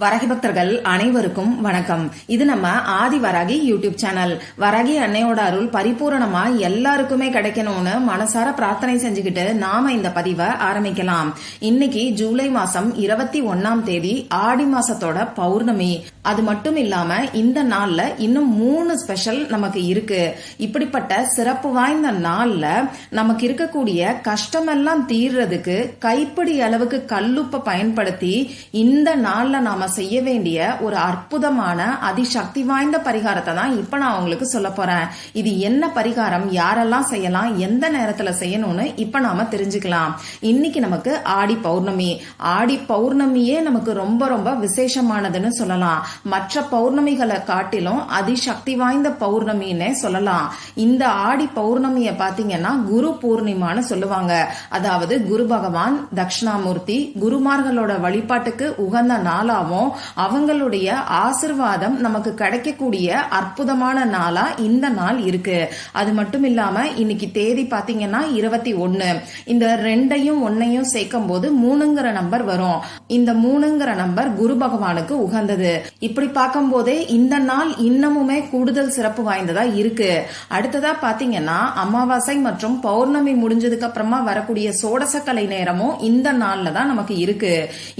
வரகி பக்தர்கள் அனைவருக்கும் வணக்கம். இது நம்ம ஆதி வராகி யூடியூப் சேனல். வரகி அன்னையோட அருள் பரிபூரணமா எல்லாருக்குமே கிடைக்கணும்னு மனசார பிரார்த்தனை செஞ்சுக்கிட்டு நாம இந்த பதிவை ஆரம்பிக்கலாம். இன்னைக்கு ஜூலை மாசம் இருபத்தி ஒன்னாம் தேதி ஆடி மாசத்தோட பௌர்ணமி. அது மட்டும் இல்லாம இந்த நாள்ல இன்னும் மூணு ஸ்பெஷல் நமக்கு இருக்கு. இப்படிப்பட்ட சிறப்பு வாய்ந்த நாள்ல நமக்கு இருக்கக்கூடிய கஷ்டமெல்லாம் தீர்றதுக்கு கைப்பிடி அளவுக்கு கல்லுப்பை பயன்படுத்தி இந்த நாள்ல நாம செய்ய வேண்டிய ஒரு அற்புதமான அதிசக்தி வாய்ந்த பரிகாரத்தை தான் இப்ப நான் உங்களுக்கு சொல்ல போறேன். இது என்ன பரிகாரம்? யாரெல்லாம் செய்யலாம்? எந்த நேரத்துல செய்யணும்னு இப்ப நாம தெரிஞ்சுக்கலாம். இன்னைக்கு நமக்கு ஆடி பௌர்ணமி. ஆடி பௌர்ணமியே நமக்கு ரொம்ப ரொம்ப விசேஷமானதுன்னு சொல்லலாம். மற்ற பௌர்ணமிகளை காட்டிலும் அதிசக்தி வாய்ந்த பௌர்ணமின்னே சொல்லலாம். இந்த ஆடி பௌர்ணமிய பாத்தீங்கன்னா குரு பூர்ணிமான்னு சொல்லுவாங்க. அதாவது குரு பகவான் தட்சிணாமூர்த்தி குருமார்களோட வழிபாட்டுக்கு உகந்த நாளாவும் அவங்களுடைய ஆசிர்வாதம் நமக்கு கிடைக்கக்கூடிய அற்புதமான நாளா இந்த நாள் இருக்கு. அது மட்டும் இல்லாம இன்னைக்கு தேதி பாத்தீங்கன்னா இருபத்தி ஒன்னு இந்த ரெண்டையும் ஒன்னையும் சேர்க்கும் போது மூணுங்கிற நம்பர் வரும். இந்த மூணுங்கிற நம்பர் குரு பகவானுக்கு உகந்தது. இப்படி பார்க்கும்போதே இந்த நாள் இன்னமுமே கூடுதல் சிறப்பு வாய்ந்ததா இருக்கு. அடுத்ததா பாத்தீங்கன்னா அமாவாசை மற்றும் பௌர்ணமி முடிஞ்சதுக்கு அப்புறமா வரக்கூடிய சோடசக்கலை நேரமும் இந்த நாள்ல தான் நமக்கு இருக்கு.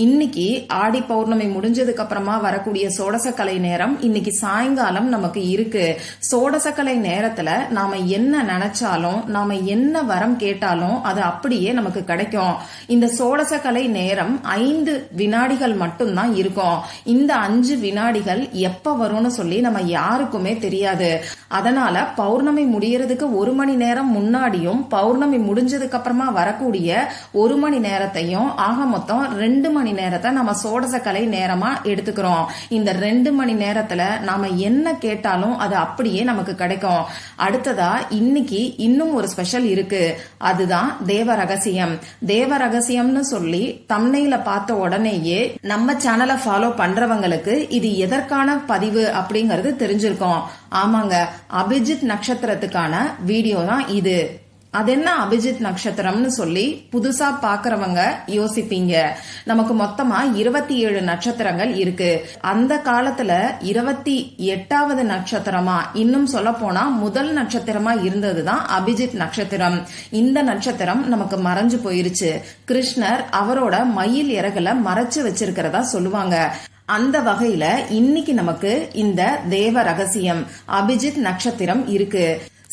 இன்னைக்கு ஆடி பௌர்ணமி முடிஞ்சதுக்கு அப்புறமா வரக்கூடிய சோடசக்கலை நேரம் இன்னைக்கு சாயங்காலம் நமக்கு இருக்கு. சோடசக்கலை நேரத்துல நாம என்ன நினைச்சாலும் நாம என்ன வரம் கேட்டாலும் அது அப்படியே நமக்கு கிடைக்கும். இந்த சோடசக்கலை நேரம் ஐந்து வினாடிகள் மட்டும்தான் இருக்கும். இந்த அஞ்சு வினாடிகள் எப்ப வரும்னு சொல்லி நம்ம யாருக்குமே தெரியாது. அதனால பௌர்ணமி முடியறதுக்கு ஒரு மணி நேரம் முன்னாடியும் பௌர்ணமி முடிஞ்சதுக்கு அப்புறமா வரக்கூடிய ஒரு மணி நேரத்தையும் ஆக மொத்தம் ரெண்டு மணி நேரத்தை நம்ம சோடசக்கலை நேரமா எடுத்துக்கிறோம். இந்த ரெண்டு மணி நேரத்துல நாம என்ன கேட்டாலும் அது அப்படியே நமக்கு கிடைக்கும். அடுத்ததா இன்னைக்கு இன்னும் ஒரு ஸ்பெஷல் இருக்கு. அதுதான் தேவ ரகசியம். தேவ ரகசியம்னு சொல்லி தம்னையில பார்த்த உடனேயே நம்ம சேனலை ஃபாலோ பண்றவங்களுக்கு இது எதற்கான பதிவு அப்படிங்கறது தெரிஞ்சிருக்கோம். ஆமாங்க அபிஜித் நட்சத்திரத்துக்கான வீடியோ தான் இது. அது என்ன அபிஜித் நட்சத்திரம்னு சொல்லி புதுசா பாக்குறவங்க யோசிப்பீங்க. நமக்கு மொத்தமா இருபத்தி ஏழு நட்சத்திரங்கள் இருக்கு. அந்த காலத்துல இருபத்தி எட்டாவது நட்சத்திரமா இன்னும் சொல்ல போனா முதல் நட்சத்திரமா இருந்ததுதான் அபிஜித் நட்சத்திரம். இந்த நட்சத்திரம் நமக்கு மறைஞ்சு போயிருச்சு. கிருஷ்ணர் அவரோட மயில் இறகுல மறைச்சு வச்சிருக்கிறதா சொல்லுவாங்க. அந்த வகையில இன்னைக்கு நமக்கு இந்த தேவ ரகசியம் அபிஜித் நட்சத்திரம் இருக்கு.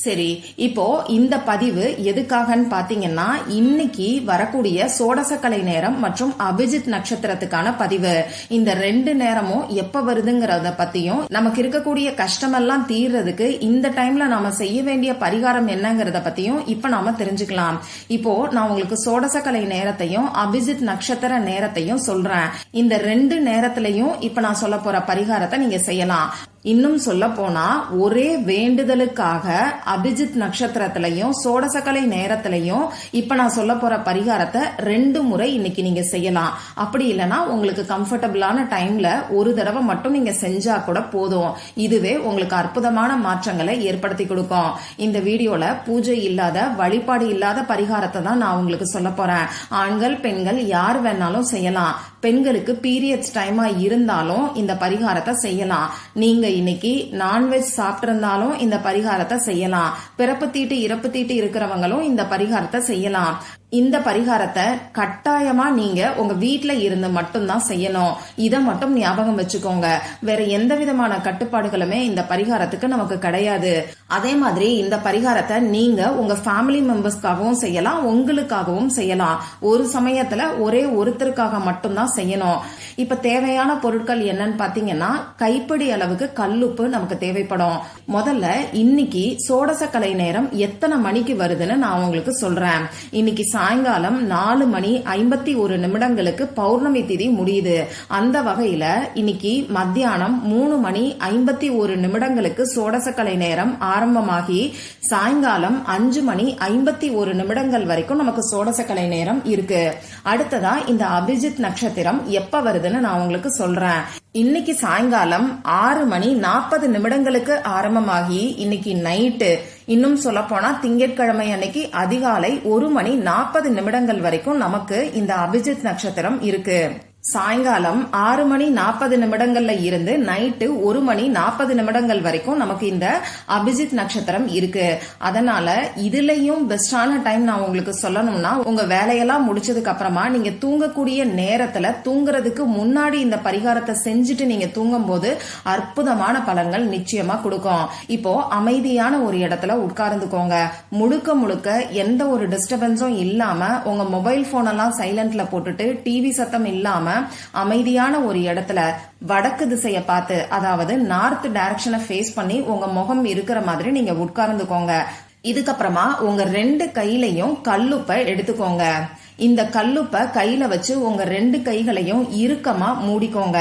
சரி இப்போ இந்த பதிவு எதுக்காகன்னு பாத்தீங்கன்னா இன்னைக்கு வரக்கூடிய சோடசக்கலை நேரம் மற்றும் அபிஜித் நட்சத்திரத்துக்கான பதிவு. இந்த ரெண்டு நேரமும் எப்ப வருதுங்கிறத பத்தியும் நமக்கு இருக்கக்கூடிய கஷ்டமெல்லாம் தீர்றதுக்கு இந்த டைம்ல நாம செய்ய வேண்டிய பரிகாரம் என்னங்கிறத பத்தியும் இப்ப நாம தெரிஞ்சுக்கலாம். இப்போ நான் உங்களுக்கு சோடசக்கலை நேரத்தையும் அபிஜித் நட்சத்திர நேரத்தையும் சொல்றேன். இந்த ரெண்டு நேரத்திலையும் இப்ப நான் சொல்ல போற பரிகாரத்தை நீங்க செய்யலாம். இன்னும் சொல்ல போனா ஒரே வேண்டுதலுக்காக அபிஜித் நட்சத்திரத்திலையும் சோடசக்கலை நேரத்திலையும் இப்ப நான் சொல்ல போற பரிகாரத்தை ரெண்டு முறை இன்னைக்கு நீங்க செய்யலாம். அப்படி இல்லைன்னா உங்களுக்கு கம்ஃபர்டபுளான டைம்ல ஒரு தடவை மட்டும் நீங்க செஞ்சா கூட போதும். இதுவே உங்களுக்கு அற்புதமான மாற்றங்களை ஏற்படுத்தி கொடுக்கும். இந்த வீடியோல பூஜை இல்லாத வழிபாடு இல்லாத பரிகாரத்தை தான் நான் உங்களுக்கு சொல்ல போறேன். ஆண்கள் பெண்கள் யார் வேணாலும் செய்யலாம். பெண்களுக்கு பீரியட்ஸ் டைமா இருந்தாலும் இந்த பரிகாரத்தை செய்யலாம். நீங்க இன்னைக்கு நான்வெஜ் சாப்பிட்டிருந்தாலும் இந்த பரிகாரத்தை செய்யலாம். பிறப்பு தீட்டு இறப்பு தீட்டு இருக்கிறவங்களும் இந்த பரிகாரத்தை செய்யலாம். இந்த பரிகாரத்தை கட்டாயமா நீங்க உங்க வீட்டுல இருந்து மட்டும்தான் செய்யணும். இதை மட்டும் ஞாபகம் வச்சுக்கோங்க. வேற எந்த விதமான கட்டுப்பாடுகளுமே இந்த பரிகாரத்துக்கு நமக்கு கிடையாது. அதே மாதிரி இந்த பரிகாரத்தை நீங்க உங்க ஃபேமிலி மெம்பர்ஸ்க்காகவும் செய்யலாம் உங்களுக்காகவும் செய்யலாம். ஒரு சமயத்துல ஒரே ஒருத்தருக்காக மட்டும்தான் செய்யணும். இப்ப தேவையான பொருட்கள் என்னன்னு பாத்தீங்கன்னா கைப்பிடி அளவுக்கு கல்லுப்பு நமக்கு தேவைப்படும். முதல்ல இன்னைக்கு சோடசக்கலை நேரம் எத்தனை மணிக்கு வருதுன்னு நான் உங்களுக்கு சொல்றேன். இன்னைக்கு சாயங்காலம் நாலு மணி ஐம்பத்தி ஒரு நிமிடங்களுக்கு பௌர்ணமி திதி முடியுது. அந்த வகையில இன்னைக்கு மத்தியானம் மூணு மணி ஐம்பத்தி ஒரு நிமிடங்களுக்கு சோடசக்கலை நேரம் ஆரம்பமாகி சாயங்காலம் அஞ்சு மணி ஐம்பத்தி ஒரு நிமிடங்கள் வரைக்கும் நமக்கு சோடசக்கலை நேரம் இருக்கு. அடுத்ததா இந்த அபிஜித் நட்சத்திரம் எப்ப வருதுன்னு நான் உங்களுக்கு சொல்றேன். இன்னைக்கு சாயங்காலம் ஆறு மணி நாற்பது நிமிடங்களுக்கு ஆரம்பமாகி இன்னைக்கு நைட்டு. இன்னும் சொல்ல போனா திங்கட்கிழமை அன்னைக்கு அதிகாலை ஒரு மணி நாற்பது நிமிடங்கள் வரைக்கும் நமக்கு இந்த அபிஜித் நட்சத்திரம் இருக்கு. சாயங்காலம் ஆறு மணி நாற்பது நிமிடங்கள்ல இருந்து நைட்டு ஒரு மணி நாற்பது நிமிடங்கள் வரைக்கும் நமக்கு இந்த அபிஜித் நட்சத்திரம் இருக்கு. அதனால இதுலயும் பெஸ்டான டைம் நான் உங்களுக்கு சொல்லணும்னா உங்க வேலையெல்லாம் முடிச்சதுக்கு அப்புறமா நீங்க தூங்கக்கூடிய நேரத்துல தூங்குறதுக்கு முன்னாடி இந்த பரிகாரத்தை செஞ்சுட்டு நீங்க தூங்கும் போது அற்புதமான பலன்கள் நிச்சயமா கொடுக்கும். இப்போ அமைதியான ஒரு இடத்துல உட்கார்ந்துக்கோங்க. முழுக்க முழுக்க எந்த ஒரு டிஸ்டர்பன்ஸும் இல்லாம உங்க மொபைல் போன் எல்லாம் சைலண்ட்ல போட்டுட்டு டிவி சத்தம் இல்லாம அமைதியான ஒரு இடத்துல வடக்கு திசையை பார்த்து அதாவது நார்த் டைரக்ஷனை ஃபேஸ் பண்ணி உங்க முகம் இருக்கிற மாதிரி நீங்க உட்கார்ந்துக்கோங்க. இதுக்கப்புறமா உங்க ரெண்டு கையிலையும் கல்லுப்பை எடுத்துக்கோங்க. இந்த கல்லுப்பை கையில வச்சு உங்க ரெண்டு கைகளையும் இறுக்கமா மூடிக்கோங்க.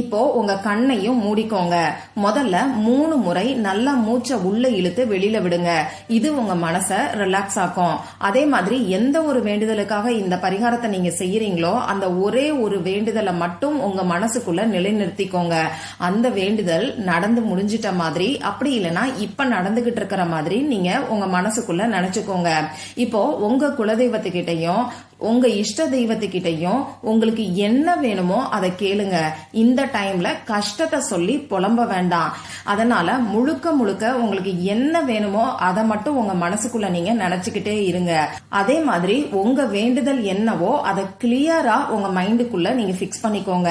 இப்போ உங்க கண்ணையும் மூடிக்கோங்க. முதல்ல மூணு முறை நல்லா மூச்சை உள்ள இழுத்து வெளியில விடுங்க. இது உங்க மனசை ரிலாக்ஸ் ஆக்கும். அதே மாதிரி எந்த ஒரு வேண்டுதலுக்காக இந்த பரிகாரத்தை நீங்க செய்யறீங்களோ அந்த ஒரே ஒரு வேண்டுதலை மட்டும் உங்க மனசுக்குள்ள நிலைநிறுத்திக்கோங்க. அந்த வேண்டுதல் நடந்து முடிஞ்சிட்ட மாதிரி அப்படி இல்லைன்னா இப்ப நடந்துகிட்டு இருக்கிற மாதிரி நீங்க உங்க மனசுக்குள்ள நினைச்சுக்கோங்க. இப்போ உங்க குலதெய்வத்துக்கிட்டையும் உங்க இஷ்ட தெய்வத்துக்கிட்டையும் உங்களுக்கு என்ன வேணுமோ அதை கேளுங்க. இந்த டைம்ல கஷ்டத்தை சொல்லி புலம்ப வேண்டாம். அதனால முழுக்க முழுக்க உங்களுக்கு என்ன வேணுமோ அதை மட்டும் உங்க மனசுக்குள்ள நீங்க நினைச்சுக்கிட்டே இருங்க. அதே மாதிரி உங்க வேண்டுதல் என்னவோ அதை கிளியரா உங்க மைண்டுக்குள்ள நீங்க பிக்ஸ் பண்ணிக்கோங்க.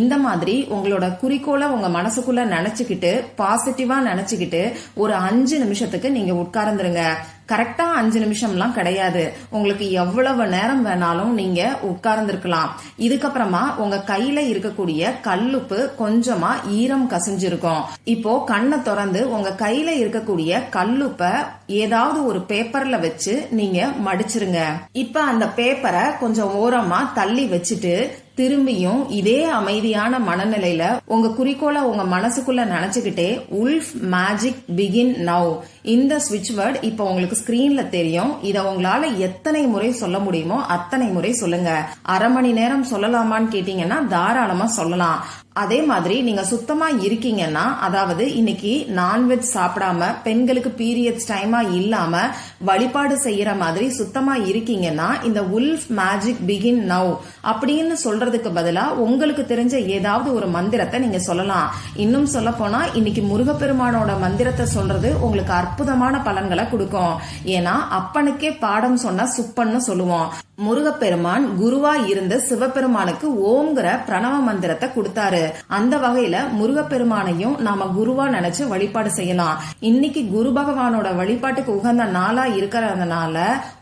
இந்த மாதிரி உங்களோட குறிக்கோளை உங்க மனசுக்குள்ள நினைச்சுக்கிட்டு பாசிட்டிவா நினைச்சுக்கிட்டு ஒரு அஞ்சு நிமிஷத்துக்கு நீங்க உட்கார்ந்துருங்க. கரெக்டா அஞ்சு நிமிஷம்லாம் கிடையாது. உங்களுக்கு எவ்வளவு நேரம் வேணாலும் நீங்க உட்கார்ந்துருக்கலாம். இதுக்கப்புறமா உங்க கையில இருக்கக்கூடிய கல்லுப்பு கொஞ்சமா ஈரம் கசிஞ்சிருக்கும். இப்போ கண்ணை திறந்து உங்க கையில இருக்கக்கூடிய கல்லுப்ப ஏதாவது ஒரு பேப்பர்ல வச்சு நீங்க மடிச்சிருங்க. இப்ப அந்த பேப்பரை கொஞ்சம் ஓரமா தள்ளி வச்சுட்டு திரும்பியும் இதே அமைதியான மனநிலையில உங்க குறிக்கோளை உங்க மனசுக்குள்ள நினைச்சுக்கிட்டே உல்ஃப் மேஜிக் பிகின் நவ் இந்த ஸ்விட்ச் வேர்ட் இப்போ உங்களுக்கு ஸ்கிரீன்ல தெரியும். இத உங்களால எத்தனை முறை சொல்ல முடியுமோ அத்தனை முறை சொல்லுங்க. அரை மணி நேரம் சொல்லலாமான்னு கேட்டீங்கன்னா தாராளமா சொல்லலாம். அதே மாதிரி நீங்க சுத்தமா இருக்கீங்கன்னா அதாவது இன்னைக்கு நான்வெஜ் சாப்பிடாம பெண்களுக்கு பீரியட்ஸ் டைமா இல்லாம வழிபாடு செய்யற மாதிரி சுத்தமா இருக்கீங்கன்னா இந்த உல்ஃப் மேஜிக் பிகின் நவ் அப்படின்னு சொல்றதுக்கு பதிலா உங்களுக்கு தெரிஞ்ச ஏதாவது ஒரு மந்திரத்தை நீங்க சொல்லலாம். இன்னும் சொல்ல போனா இன்னைக்கு முருகப்பெருமானோட மந்திரத்தை சொல்றது உங்களுக்கு அற்புதமான பலன்களை கொடுக்கும். ஏன்னா அப்பனுக்கே பாடம் சொன்னா சுப்பன்னு சொல்லுவோம். முருகப்பெருமான் குருவா இருந்து சிவபெருமானுக்கு ஓம்ங்கிற பிரணவ மந்திரத்தை கொடுத்தாரு. அந்த வகையில முருகப்பெருமானையும் நாம குருவா நினைச்சு வழிபாடு செய்யலாம். இன்னைக்கு குரு பகவானோட வழிபாட்டுக்கு உகந்த நாளா இருக்கிறதுனால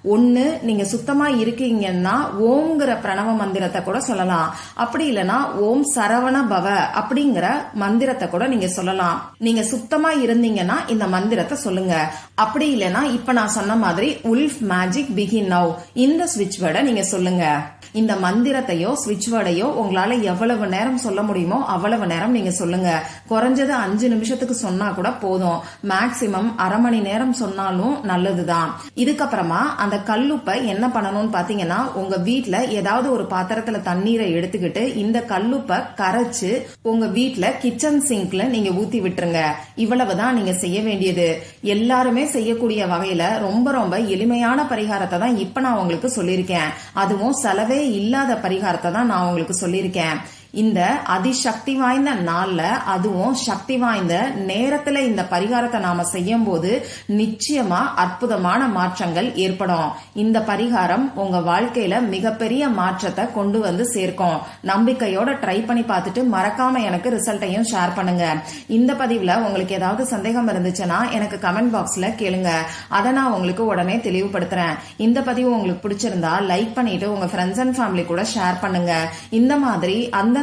ஒண்ணு நீங்க சுத்தமா இருக்கீங்கன்னா ஓம்ங்கிற பிரணவ மந்திரத்தை கூட சொல்லலாம். அப்படி இல்லைன்னா ஓம் சரவண பவ அப்படிங்கிற மந்திரத்தை கூட நீங்க சொல்லலாம். நீங்க சுத்தமா இருந்தீங்கன்னா இந்த மந்திரத்தை சொல்லுங்க. அப்படி இல்லைன்னா இப்ப நான் சொன்ன மாதிரி உல்ஃப் மேஜிக் பிகின் நவ். இந்த ஸ்விட்ச் வேர்டை நீங்க சொல்லுங்க. இந்த மந்திரத்தையோ ஸ்விட்ச் வேர்டையோ உங்களால எவ்வளவு நேரம் சொல்ல முடியுமோ அவ்வளவு நேரம் நீங்க சொல்லுங்க. குறைஞ்சது அஞ்சு நிமிஷத்துக்கு சொன்னா கூட போதும். மேக்சிமம் அரை மணி நேரம் சொன்னாலும் நல்லதுதான். இதுக்கப்புறமா அந்த கல்லுப்பை என்ன பண்ணணும்னு பாத்தீங்கன்னா உங்க வீட்ல ஏதாவது ஒரு பாத்திரத்துல தண்ணீரை எடுத்துக்கிட்டு இந்த கல்லுப்பை கரைச்சு உங்க வீட்ல கிச்சன் சிங்க்ல நீங்க ஊத்தி விட்டுருங்க. இவ்வளவுதான் நீங்க செய்ய வேண்டியது. எல்லாருமே செய்யக்கூடிய வகையில ரொம்ப ரொம்ப எளிமையான பரிகாரத்தை தான் இப்ப நான் உங்களுக்கு சொல்லியிருக்கேன். அதுவும் செலவே இல்லாத பரிகாரத்தை தான் நான் உங்களுக்கு சொல்லியிருக்கேன். இந்த அதிசக்தி வாய்ந்த நாள்ல அதுவும் சக்தி வாய்ந்த நேரத்துல இந்த பரிகாரத்தை நாம செய்யும் போது நிச்சயமா அற்புதமான மாற்றங்கள் ஏற்படும். இந்த பரிகாரம் உங்க வாழ்க்கையில மிகப்பெரிய மாற்றத்தை கொண்டு வந்து சேர்க்கும். நம்பிக்கையோட ட்ரை பண்ணி பார்த்துட்டு மறக்காம எனக்கு ரிசல்ட்டையும் ஷேர் பண்ணுங்க. இந்த பதிவுல உங்களுக்கு ஏதாவது சந்தேகம் இருந்துச்சுன்னா எனக்கு கமெண்ட் பாக்ஸ்ல கேளுங்க. அதை நான் உங்களுக்கு உடனே தெளிவுபடுத்துறேன். இந்த பதிவு உங்களுக்கு பிடிச்சிருந்தா லைக் பண்ணிட்டு உங்க ஃப்ரெண்ட்ஸ் அண்ட் ஃபேமிலி கூட ஷேர் பண்ணுங்க. இந்த மாதிரி அந்த